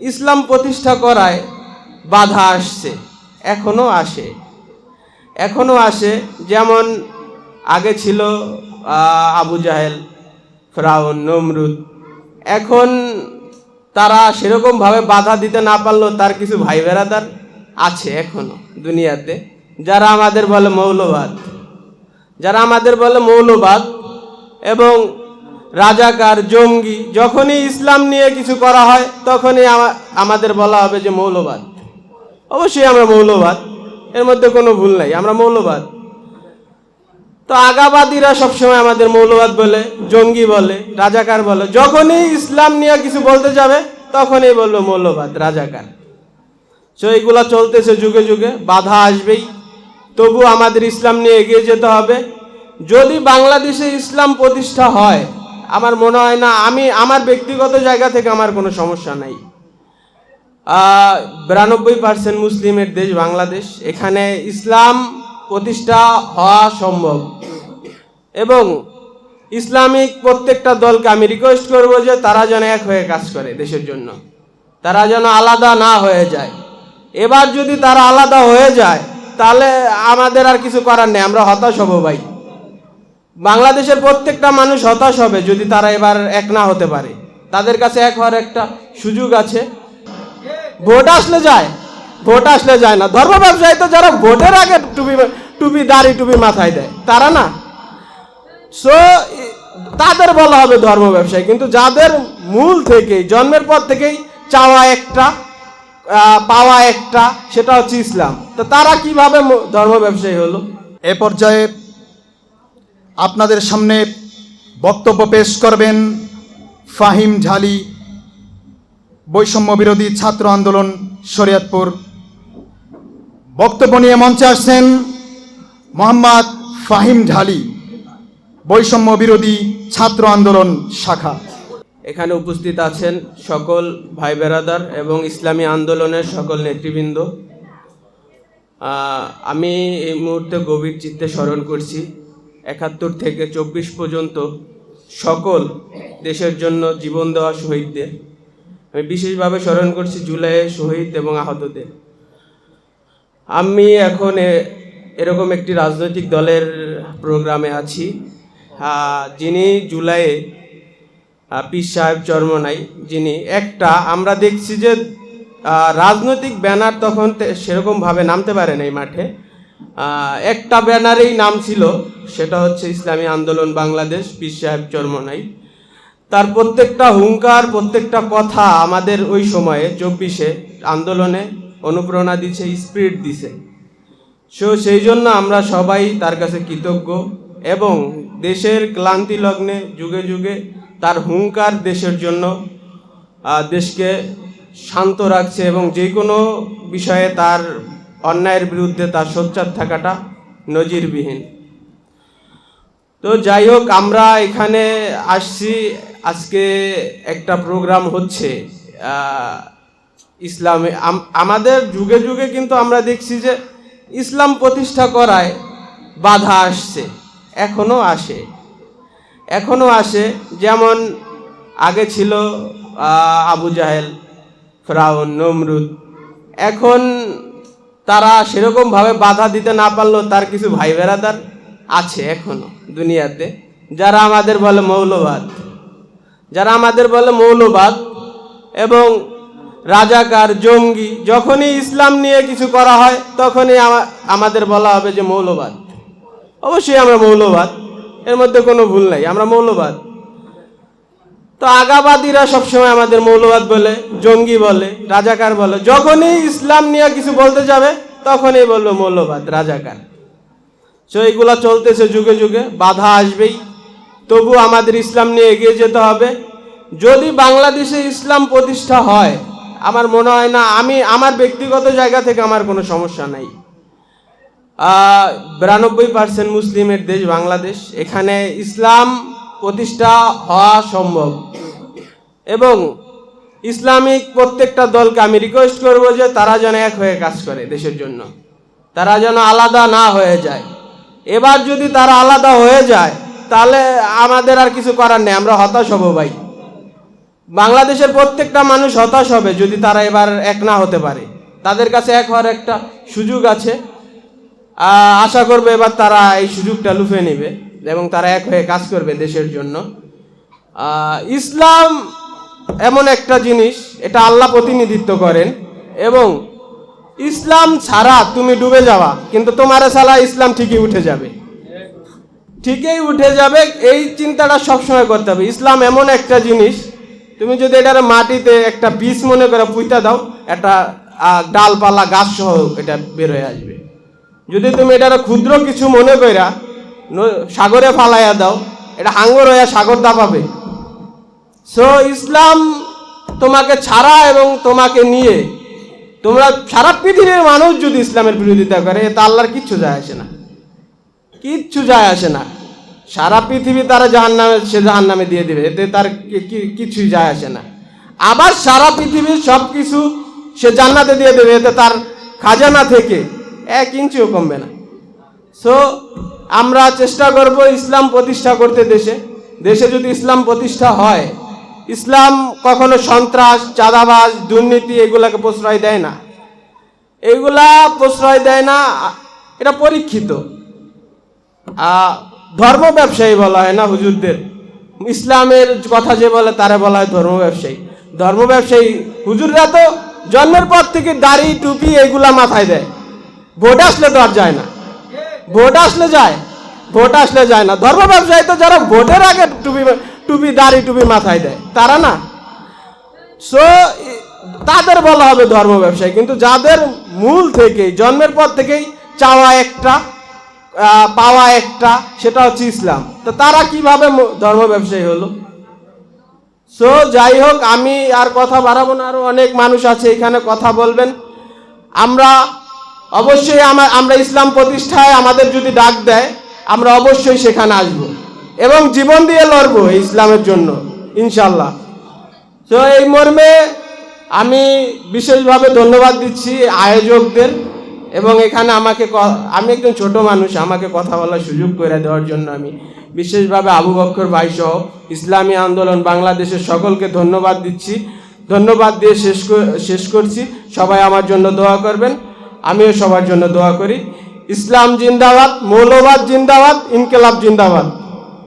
ইসলাম প্রতিষ্ঠা করায় বাধা আসছে, এখনও আসে। এখনও আসে, যেমন আগে ছিল আবু জাহেল, ফ্রাউন, নমরুদ। এখন তারা সেরকমভাবে বাধা দিতে না পারলেও তার কিছু ভাই বেড়াদার আছে এখনও দুনিয়াতে। যারা আমাদের বলে মৌলবাদ। যারা আমাদের বলে মৌলবাদ এবং রাজাকার, জঙ্গি, যখনই ইসলাম নিয়ে কিছু করা হয়, তখনই আমাদের বলা হবে যে মৌলবাদ। অবশ্যই আমরা মৌলবাদ, এর মধ্যে কোনো ভুল নাই, আমরা মৌলবাদ। তো আগাবাদীরা সবসময় আমাদের মৌলবাদ বলে, জঙ্গি বলে, রাজাকার বলে। যখনই ইসলাম নিয়ে কিছু বলতে যাবে, তখনই বলল মৌলবাদ, রাজাকার। তো এইগুলা চলতেছে যুগে যুগে, বাধা আসবেই। তবু আমাদের ইসলাম নিয়ে এগিয়ে যেতে হবে। যদি বাংলাদেশে ইসলাম প্রতিষ্ঠা হয় আমার মনে হয় না, আমি আমার ব্যক্তিগত জায়গা থেকে আমার কোনো সমস্যা নাই। বিরানব্বই পার্সেন্ট মুসলিমের দেশ বাংলাদেশ। এখানে ইসলাম প্রতিষ্ঠা হওয়া সম্ভব। এবং ইসলামিক প্রত্যেকটা দলকে আমি রিকোয়েস্ট করব যে তারা যেন এক হয়ে কাজ করে দেশের জন্য। তারা যেন আলাদা না হয়ে যায়। এবার যদি তারা আলাদা হয়ে যায়, তাহলে আমাদের আর কিছু করার নেই, আমরা হতাশ হব ভাই। বাংলাদেশের প্রত্যেকটা মানুষ হতাশ হবে যদি তারা এবার এক না হতে পারে। তাদের কাছে এক হওয়ার একটা সুযোগ আছে। ভোট আসলে যায়, ভোট আসলে যায় না। ধর্ম ব্যবসায়ী তো যারা ভোটের আগে টুপি টুপি, দাড়ি, টুপি মাথায় দেয়, তারা না। সো তাদের বলা হবে ধর্ম ব্যবসায়ী, কিন্তু যাদের মূল থেকেই, জন্মের পর থেকেই চাওয়া একটা পাওয়া একটা, সেটা হচ্ছে ইসলাম। তো তারা কীভাবে ধর্ম ব্যবসায়ী হলো? এ পর্যায়ে আপনাদের সামনে বক্তব্য পেশ করবেন ফাহিম ঝালি, বৈষম্য বিরোধী ছাত্র আন্দোলন, শরীয়তপুর। বক্তব্য নিয়ে মঞ্চে আসছেন মোহাম্মদ ফাহিম ঢালি বৈষম্য বিরোধী ছাত্র আন্দোলন শাখা। এখানে উপস্থিত আছেন সকল ভাই বেরাদার এবং ইসলামী আন্দোলনের সকল নেতৃবৃন্দ। আমি এই মুহূর্তে গভীর চিত্তে স্মরণ করছি। একাত্তর থেকে চব্বিশ পর্যন্ত সকল দেশের জন্য জীবন দেওয়া শহীদদের। আমি বিশেষভাবে স্মরণ করছি জুলাইয়ে শহীদ এবং আহতদের। আমি এখন এরকম একটি রাজনৈতিক দলের প্রোগ্রামে আছি। যিনি জুলাইয়ে পীর সাহেব চর্মনাই, যিনি একটা, আমরা দেখছি যে রাজনৈতিক ব্যানার তখন সেরকমভাবে নামতে পারে না এই মাঠে। একটা ব্যানারেই নাম ছিল, সেটা হচ্ছে ইসলামী আন্দোলন বাংলাদেশ, পীর সাহেব চর্মনাই। তার প্রত্যেকটা হুঙ্কার, প্রত্যেকটা কথা আমাদের ওই সময়ে চব্বিশে আন্দোলনে অনুপ্রেরণা দিছে স্পিরিট দিছে। সো সেই জন্য আমরা সবাই তার কাছে কৃতজ্ঞ এবং দেশের ক্লান্তি লগ্নে যুগে যুগে তার হুঙ্কার দেশের জন্য দেশকে শান্ত রাখছে এবং যে কোনো বিষয়ে তার অন্যায়ের বিরুদ্ধে তার সোচ্চার থাকাটা নজিরবিহীন। তো যাই হোক, আমরা এখানে আসছি। আজকে একটা প্রোগ্রাম হচ্ছে ইসলামে। আমাদের যুগে যুগে কিন্তু আমরা দেখছি যে ইসলাম প্রতিষ্ঠা করায় বাধা আসছে, এখনও আসে। এখনও আসে, যেমন আগে ছিল আবু জাহেল, ফ্রাউন, নমরুদ। এখন তারা সেরকমভাবে বাধা দিতে না পারলেও তার কিছু ভাই বেড়াদার আছে এখনও দুনিয়াতে। যারা আমাদের বলে মৌলবাদ। যারা আমাদের বলে মৌলবাদ এবং রাজাকার, জঙ্গি, যখনই ইসলাম নিয়ে কিছু করা হয়, তখনই আমাদের বলা হবে যে মৌলবাদ। অবশ্যই আমরা মৌলবাদ। এর মধ্যে কোনো ভুল নাই, আমরা মৌলবাদ। তো আগাবাদীরা সবসময় আমাদের মৌলবাদ বলে, জঙ্গি বলে, রাজাকার বলে। যখনই ইসলাম নিয়ে কিছু বলতে যাবে, তখনই বলল মৌলবাদ, রাজাকার। তো এইগুলা চলতেছে যুগে যুগে, বাধা আসবেই। তবু আমাদের ইসলাম নিয়ে এগিয়ে যেতে হবে। যদি বাংলাদেশে ইসলাম প্রতিষ্ঠা হয়, আমার মনে হয় না, আমি আমার ব্যক্তিগত জায়গা থেকে আমার কোনো সমস্যা নাই। বিরানব্বই পার্সেন্ট মুসলিমের দেশ বাংলাদেশ। এখানে ইসলাম প্রতিষ্ঠা হওয়া সম্ভব। এবং ইসলামিক প্রত্যেকটা দলকে আমি রিকোয়েস্ট করব যে তারা যেন এক হয়ে কাজ করে দেশের জন্য। তারা যেন আলাদা না হয়ে যায়। এবার যদি তারা আলাদা হয়ে যায়, তাহলে আমাদের আর কিছু করার নেই, আমরা হতাশ হব ভাই। বাংলাদেশের প্রত্যেকটা মানুষ হতাশ হবে যদি তারা এবার এক না হতে পারে। তাদের কাছে এক হওয়ার একটা সুযোগ আছে। আশা করবে এবার তারা এই সুযোগটা লুফে নেবে। এবং তারা এক হয়ে কাজ করবে দেশের জন্য। ইসলাম এমন একটা জিনিস, এটা আল্লাহ প্রতিনিধিত্ব করেন এবং ইসলাম ছাড়া তুমি ডুবে যাওয়া, কিন্তু তোমার ছাড়া ইসলাম ঠিকই উঠে যাবে। ঠিকই উঠে যাবে, এই চিন্তাটা সবসময় করতে হবে। ইসলাম এমন একটা জিনিস, তুমি যদি এটার মাটিতে একটা বীজ মনে করে পুঁতা দাও, একটা ডালপালা গাছ সহ এটা বের হয়ে আসবে। যদি তুমি এটার ক্ষুদ্র কিছু মনে কইরা ন- সাগরে ফালাইয়া দাও। এটা হাঙ্গর হইয়া সাগর দাপাবে। সো ইসলাম তোমাকে ছাড়া এবং তোমাকে নিয়ে, তোমরা সারা পৃথিবীর মানুষ যদি ইসলামের বিরোধিতা করে, তা আল্লাহর কিচ্ছু যায় আসে না। কিচ্ছু যায় আসে না। সারা পৃথিবী তারা জাহান নামে সে জাহান নামে দিয়ে দেবে। এতে তার কিছুই যায় আসে না। আবার সারা পৃথিবীর সব কিছু সে জান্নাতে দিয়ে দেবে। এতে তার খাজানা থেকে এক ইঞ্চিও কমবে না। সো আমরা চেষ্টা করব ইসলাম প্রতিষ্ঠা করতে দেশে। দেশে যদি ইসলাম প্রতিষ্ঠা হয়, ইসলাম কখনো সন্ত্রাস, চাঁদাবাজ, দুর্নীতি এগুলাকে প্রশ্রয় দেয় না। এগুলা প্রশ্রয় দেয় না, এটা পরীক্ষিত। ধর্ম ব্যবসায়ী বলা হয় না হুজুরদের। ইসলামের কথা যে বলে তারা বলা হয় ধর্ম ব্যবসায়ী। ধর্ম ব্যবসায়ী, হুজুররা তো জন্মের পর থেকে দাড়ি, টুপি এগুলা মাথায় দেয়। ভোট আসলে তো আর যায় না। ভোট আসলে যায়, ভোট আসলে যায় না। ধর্ম ব্যবসায়ী তো যারা ভোটের আগে টুপি টুপি দাড়ি, টুপি মাথায় দেয়, তারা না? সো তাদের বলা হবে ধর্ম ব্যবসায়ী, কিন্তু যাদের মূল থেকেই, জন্মের পর থেকেই চাওয়া একটা পাওয়া একটা, সেটা হচ্ছে ইসলাম। তো তারা কীভাবে ধর্ম ব্যবসায়ী হলো? সো যাই হোক, আমি আর কথা বাড়াবো না। আরও অনেক মানুষ আছে, এখানে কথা বলবেন। আমরা অবশ্যই আমা- আমরা ইসলাম প্রতিষ্ঠায় আমাদের যদি ডাক দেয়, আমরা অবশ্যই সেখানে আসব এবং জীবন দিয়ে লড়বো ইসলামের জন্য ইনশাল্লাহ তো এই মর্মে আমি বিশেষভাবে ধন্যবাদ দিচ্ছি আয়োজকদের এবং এখানে আমাকে আমি একজন ছোট মানুষ, আমাকে কথা বলার সুযোগ করে দেওয়ার জন্য আমি বিশেষভাবে আবু বক্কর ভাই সহ ইসলামী আন্দোলন বাংলাদেশের সকলকে ধন্যবাদ দিচ্ছি। ধন্যবাদ দিয়ে শেষ শেষ করছি। সবাই আমার জন্য দোয়া করবেন। আমিও সবার জন্য দোয়া করি। ইসলাম জিন্দাবাদ মৌলবাদ জিন্দাবাদ ইনকেলাব জিন্দাবাদ।